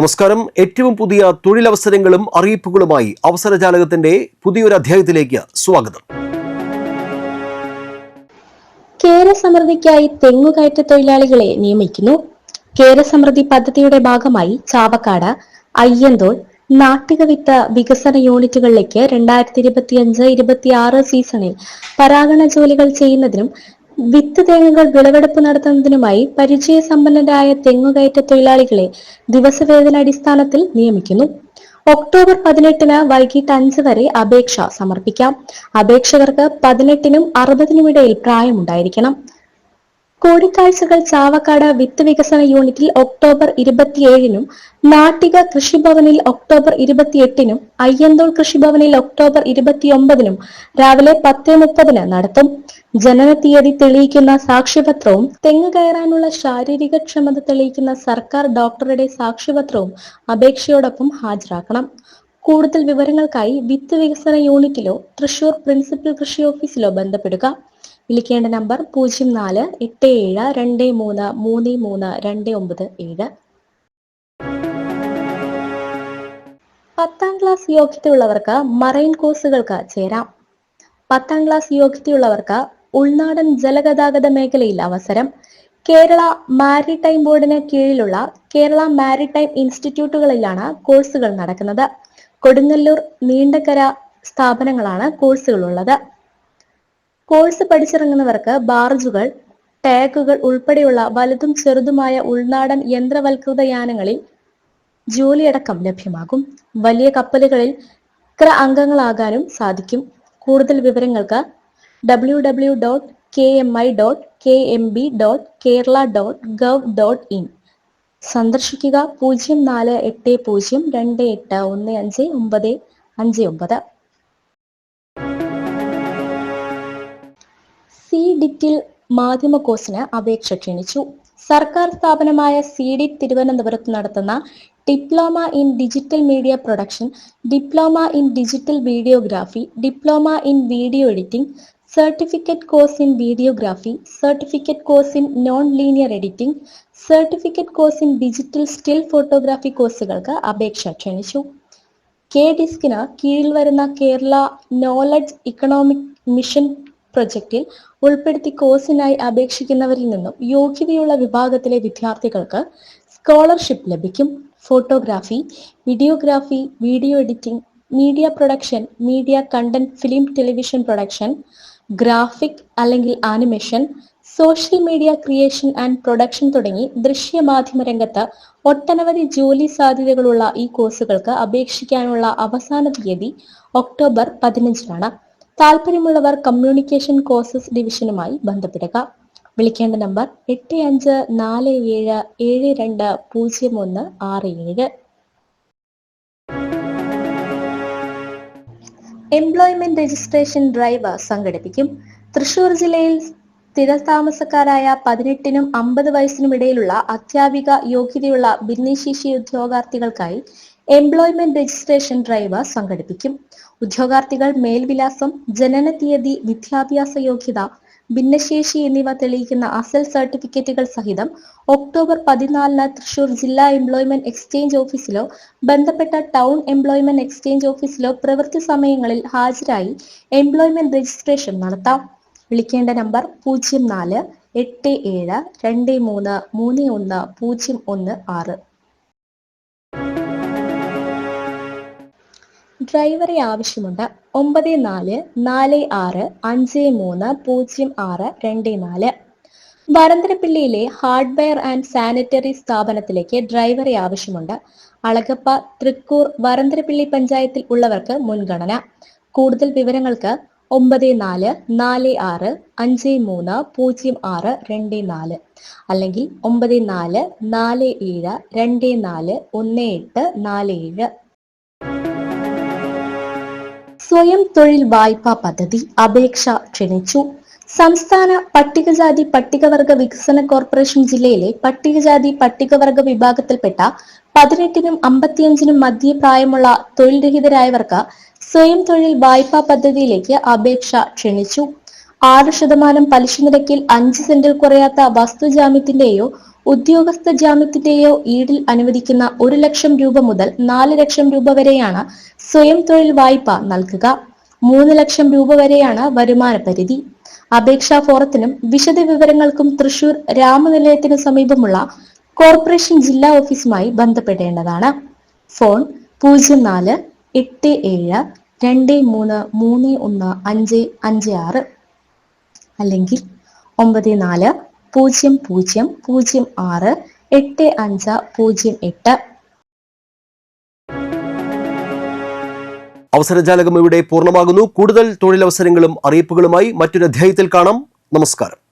നമസ്കാരം. ഏറ്റവും പുതിയ തൊഴിലവസരങ്ങളും അറിയിപ്പുകളുമായി അവസരജാലകത്തിന്റെ പുതിയൊരു അധ്യായത്തിലേക്ക് സ്വാഗതം. കേരസമൃദ്ധിക്കായി തെങ്ങുകയറ്റ തൊഴിലാളികളെ നിയമിക്കുന്നു. കേരസമൃദ്ധി പദ്ധതിയുടെ ഭാഗമായി ചാവക്കാട് അയ്യന്തോൾ നാട്ടിക വിത്ത് വികസന യൂണിറ്റുകളിലേക്ക് രണ്ടായിരത്തി ഇരുപത്തിയഞ്ച് ഇരുപത്തിയാറ് സീസണിൽ പരാഗണ ജോലികൾ ചെയ്യുന്നതിനും വിത്ത് തേങ്ങകൾ വിളവെടുപ്പ് നടത്തുന്നതിനുമായി പരിചയ പരിചയസമ്പന്നരായ തെങ്ങുകയറ്റ തൊഴിലാളികളെ ദിവസവേതന അടിസ്ഥാനത്തിൽ നിയമിക്കുന്നു. ഒക്ടോബർ പതിനെട്ടിന് വൈകിട്ട് അഞ്ച് വരെ അപേക്ഷ സമർപ്പിക്കാം. അപേക്ഷകർക്ക് പതിനെട്ടിനും അറുപതിനുമിടയിൽ പ്രായമുണ്ടായിരിക്കണം. കൂടിക്കാഴ്ചകൾ ചാവക്കാട് വിത്ത് വികസന യൂണിറ്റിൽ ഒക്ടോബർ ഇരുപത്തിയേഴിനും നാട്ടിക കൃഷിഭവനിൽ ഒക്ടോബർ ഇരുപത്തിയെട്ടിനും അയ്യന്തോൾ കൃഷിഭവനിൽ ഒക്ടോബർ ഇരുപത്തിയൊമ്പതിനും രാവിലെ പത്ത് മുപ്പതിന് നടത്തും. ജനന തീയതി തെളിയിക്കുന്ന സാക്ഷ്യപത്രവും തെങ്ങ് കയറാനുള്ള ശാരീരിക ക്ഷമത തെളിയിക്കുന്ന സർക്കാർ ഡോക്ടറുടെ സാക്ഷ്യപത്രവും അപേക്ഷയോടൊപ്പം ഹാജരാക്കണം. കൂടുതൽ വിവരങ്ങൾക്കായി വിത്ത് വികസന യൂണിറ്റിലോ തൃശൂർ പ്രിൻസിപ്പൽ കൃഷി ഓഫീസിലോ ബന്ധപ്പെടുക. വിളിക്കേണ്ട നമ്പർ പൂജ്യം നാല് എട്ട് ഏഴ് രണ്ട് മൂന്ന് മൂന്ന് മൂന്ന് രണ്ട് ഒമ്പത് ഏഴ്. പത്താം ക്ലാസ് യോഗ്യതയുള്ളവർക്ക് മറൈൻ കോഴ്സുകൾക്ക് ചേരാം. പത്താം ക്ലാസ് യോഗ്യതയുള്ളവർക്ക് ഉൾനാടൻ ജലഗതാഗത മേഖലയിൽ അവസരം. കേരള മാരിടൈം ബോർഡിന് കീഴിലുള്ള കേരള മാരിടൈം ഇൻസ്റ്റിറ്റ്യൂട്ടുകളിലാണ് കോഴ്സുകൾ നടക്കുന്നത്. കൊടുങ്ങല്ലൂർ നീണ്ടകര സ്ഥാപനങ്ങളാണ് കോഴ്സുകൾ ഉള്ളത് കോഴ്സ് പഠിച്ചിറങ്ങുന്നവർക്ക് ബാർജുകൾ ടാഗുകൾ ഉൾപ്പെടെയുള്ള വലുതും ചെറുതുമായ ഉൾനാടൻ യന്ത്രവൽകൃത യാനങ്ങളിൽ ജോലിയടക്കം ലഭ്യമാകും. വലിയ കപ്പലുകളിൽ ക്ര അംഗങ്ങളാകാനും സാധിക്കും. കൂടുതൽ വിവരങ്ങൾക്ക് W W dot K M I dot K M B dot Kerala dot gov dot in സന്ദർശിക്കുക പൂജ്യം നാല് എട്ട് പൂജ്യം രണ്ട് എട്ട് ഒന്ന് അഞ്ച് ഒമ്പത് അഞ്ച് ഒമ്പത്. ഡിറ്റിൽ മാധ്യമ കോഴ്സിന് അപേക്ഷ ക്ഷണിച്ചു. സർക്കാർ സ്ഥാപനമായ സി ഡി തിരുവനന്തപുരത്ത് നടത്തുന്ന diploma in digital media production diploma in digital videography diploma in video editing certificate course in videography certificate course in non linear editing certificate course in digital still photography കോഴ്സുകൾക്ക് അപേക്ഷ ക്ഷണിച്ചു. K ഡിസ്കിന് കീഴിൽ വരുന്ന Kerala knowledge economic mission പ്രൊജക്റ്റിൽ ഉൾപ്പെടുത്തി കോഴ്സിനായി അപേക്ഷിക്കുന്നവരിൽ നിന്നും യോഗ്യതയുള്ള വിഭാഗത്തിലെ വിദ്യാർത്ഥികൾക്ക് സ്കോളർഷിപ്പ് ലഭിക്കും. Photography videography video editing media production media content film television production graphic അല്ലെങ്കിൽ animation social media creation and production തുടങ്ങി ദൃശ്യമാധ്യമ രംഗത്ത് ഒട്ടനവധി ജോലി സാധ്യതകളുള്ള ഈ കോഴ്സുകൾക്ക് അപേക്ഷിക്കാനുള്ള അവസാന തീയതി ഒക്ടോബർ പതിനഞ്ചിനാണ്. താല്പര്യമുള്ളവർ കമ്മ്യൂണിക്കേഷൻ കോഴ്സസ് ഡിവിഷനുമായി ബന്ധപ്പെടുക. വിളിക്കേണ്ട നമ്പർ എട്ട് അഞ്ച് നാല് ഏഴ് ഏഴ് രണ്ട് പൂജ്യം ഒന്ന് ആറ് ഏഴ്. എംപ്ലോയ്മെന്റ് രജിസ്ട്രേഷൻ ഡ്രൈവ് സംഘടിപ്പിക്കും. തൃശൂർ ജില്ലയിൽ സ്ഥിരതാമസക്കാരായ പതിനെട്ടിനും അമ്പത് വയസ്സിനും ഇടയിലുള്ള അത്യാപിക യോഗ്യതയുള്ള ഭിന്നശേഷി ഉദ്യോഗാർത്ഥികൾക്കായി എംപ്ലോയ്മെന്റ് രജിസ്ട്രേഷൻ ഡ്രൈവ് സംഘടിപ്പിക്കും. ഉദ്യോഗാർത്ഥികൾ മേൽവിലാസം ജനന തീയതി വിദ്യാഭ്യാസ യോഗ്യത ഭിന്നശേഷി എന്നിവ തെളിയിക്കുന്ന അസൽ സർട്ടിഫിക്കറ്റുകൾ സഹിതം ഒക്ടോബർ പതിനാലിന് തൃശൂർ ജില്ലാ എംപ്ലോയ്മെന്റ് എക്സ്ചേഞ്ച് ഓഫീസിലോ ബന്ധപ്പെട്ട ടൗൺ എംപ്ലോയ്മെന്റ് എക്സ്ചേഞ്ച് ഓഫീസിലോ പ്രവൃത്തി സമയങ്ങളിൽ ഹാജരായി എംപ്ലോയ്മെന്റ് രജിസ്ട്രേഷൻ നടത്താം. വിളിക്കേണ്ട നമ്പർ പൂജ്യം നാല് എട്ട് ഏഴ് രണ്ട് മൂന്ന് മൂന്ന് ഒന്ന് പൂജ്യം ഒന്ന് ആറ്. ഡ്രൈവറെ ആവശ്യമുണ്ട്. ഒമ്പത് നാല് നാല് ആറ് അഞ്ച് മൂന്ന് പൂജ്യം ആറ് രണ്ട് നാല്. വരന്തരപ്പിള്ളിയിലെ ഹാർഡ്വെയർ ആൻഡ് സാനിറ്ററി സ്ഥാപനത്തിലേക്ക് ഡ്രൈവറെ ആവശ്യമുണ്ട്. അളകപ്പ തൃക്കൂർ വരന്തരപ്പിള്ളി പഞ്ചായത്തിൽ ഉള്ളവർക്ക് മുൻഗണന. കൂടുതൽ വിവരങ്ങൾക്ക് ഒമ്പത് നാല് നാല് ആറ് അഞ്ച് മൂന്ന് പൂജ്യം ആറ് രണ്ട് നാല്. അല്ലെങ്കിൽ ഒമ്പത് നാല് നാല് ഏഴ് രണ്ട് നാല് ഒന്ന് എട്ട് നാല് ഏഴ്. സ്വയം തൊഴിൽ വായ്പാ പദ്ധതി അപേക്ഷ ക്ഷണിച്ചു. സംസ്ഥാന പട്ടികജാതി പട്ടികവർഗ വികസന കോർപ്പറേഷൻ ജില്ലയിലെ പട്ടികജാതി പട്ടികവർഗ വിഭാഗത്തിൽപ്പെട്ട പതിനെട്ടിനും അമ്പത്തിയഞ്ചിനും മധ്യ പ്രായമുള്ള തൊഴിൽ രഹിതരായവർക്ക് സ്വയം തൊഴിൽ വായ്പാ പദ്ധതിയിലേക്ക് അപേക്ഷ ക്ഷണിച്ചു. ആറ് ശതമാനം പലിശ നിരക്കിൽ അഞ്ച് സെന്റിൽ കുറയാത്ത വസ്തുജാമ്യത്തിന്റെയോ ഉദ്യോഗസ്ഥ ജാമ്യത്തിന്റെയോ ഈടിൽ അനുവദിക്കുന്ന ഒരു ലക്ഷം രൂപ മുതൽ നാല് ലക്ഷം രൂപ വരെയാണ് സ്വയം തൊഴിൽ വായ്പ നൽകുക. മൂന്ന് ലക്ഷം രൂപ വരെയാണ് വരുമാന പരിധി. അപേക്ഷാ ഫോറത്തിനും വിശദ വിവരങ്ങൾക്കും തൃശൂർ രാമനിലയത്തിനു സമീപമുള്ള കോർപ്പറേഷൻ ജില്ലാ ഓഫീസുമായി ബന്ധപ്പെടേണ്ടതാണ്. ഫോൺ പൂജ്യം നാല് എട്ട് ഏഴ് രണ്ട് മൂന്ന് മൂന്ന് ഒന്ന് അഞ്ച് അഞ്ച് ആറ് അല്ലെങ്കിൽ ഒമ്പത് നാല് പൂജ്യം പൂജ്യം പൂജ്യം ആറ് എട്ട് അഞ്ച് പൂജ്യം എട്ട്. അവസരജാലകം ഇവിടെ പൂർണമാകുന്നു. കൂടുതൽ തൊഴിലവസരങ്ങളും അറിയിപ്പുകളുമായി മറ്റൊരു അധ്യായത്തിൽ കാണാം. നമസ്കാരം.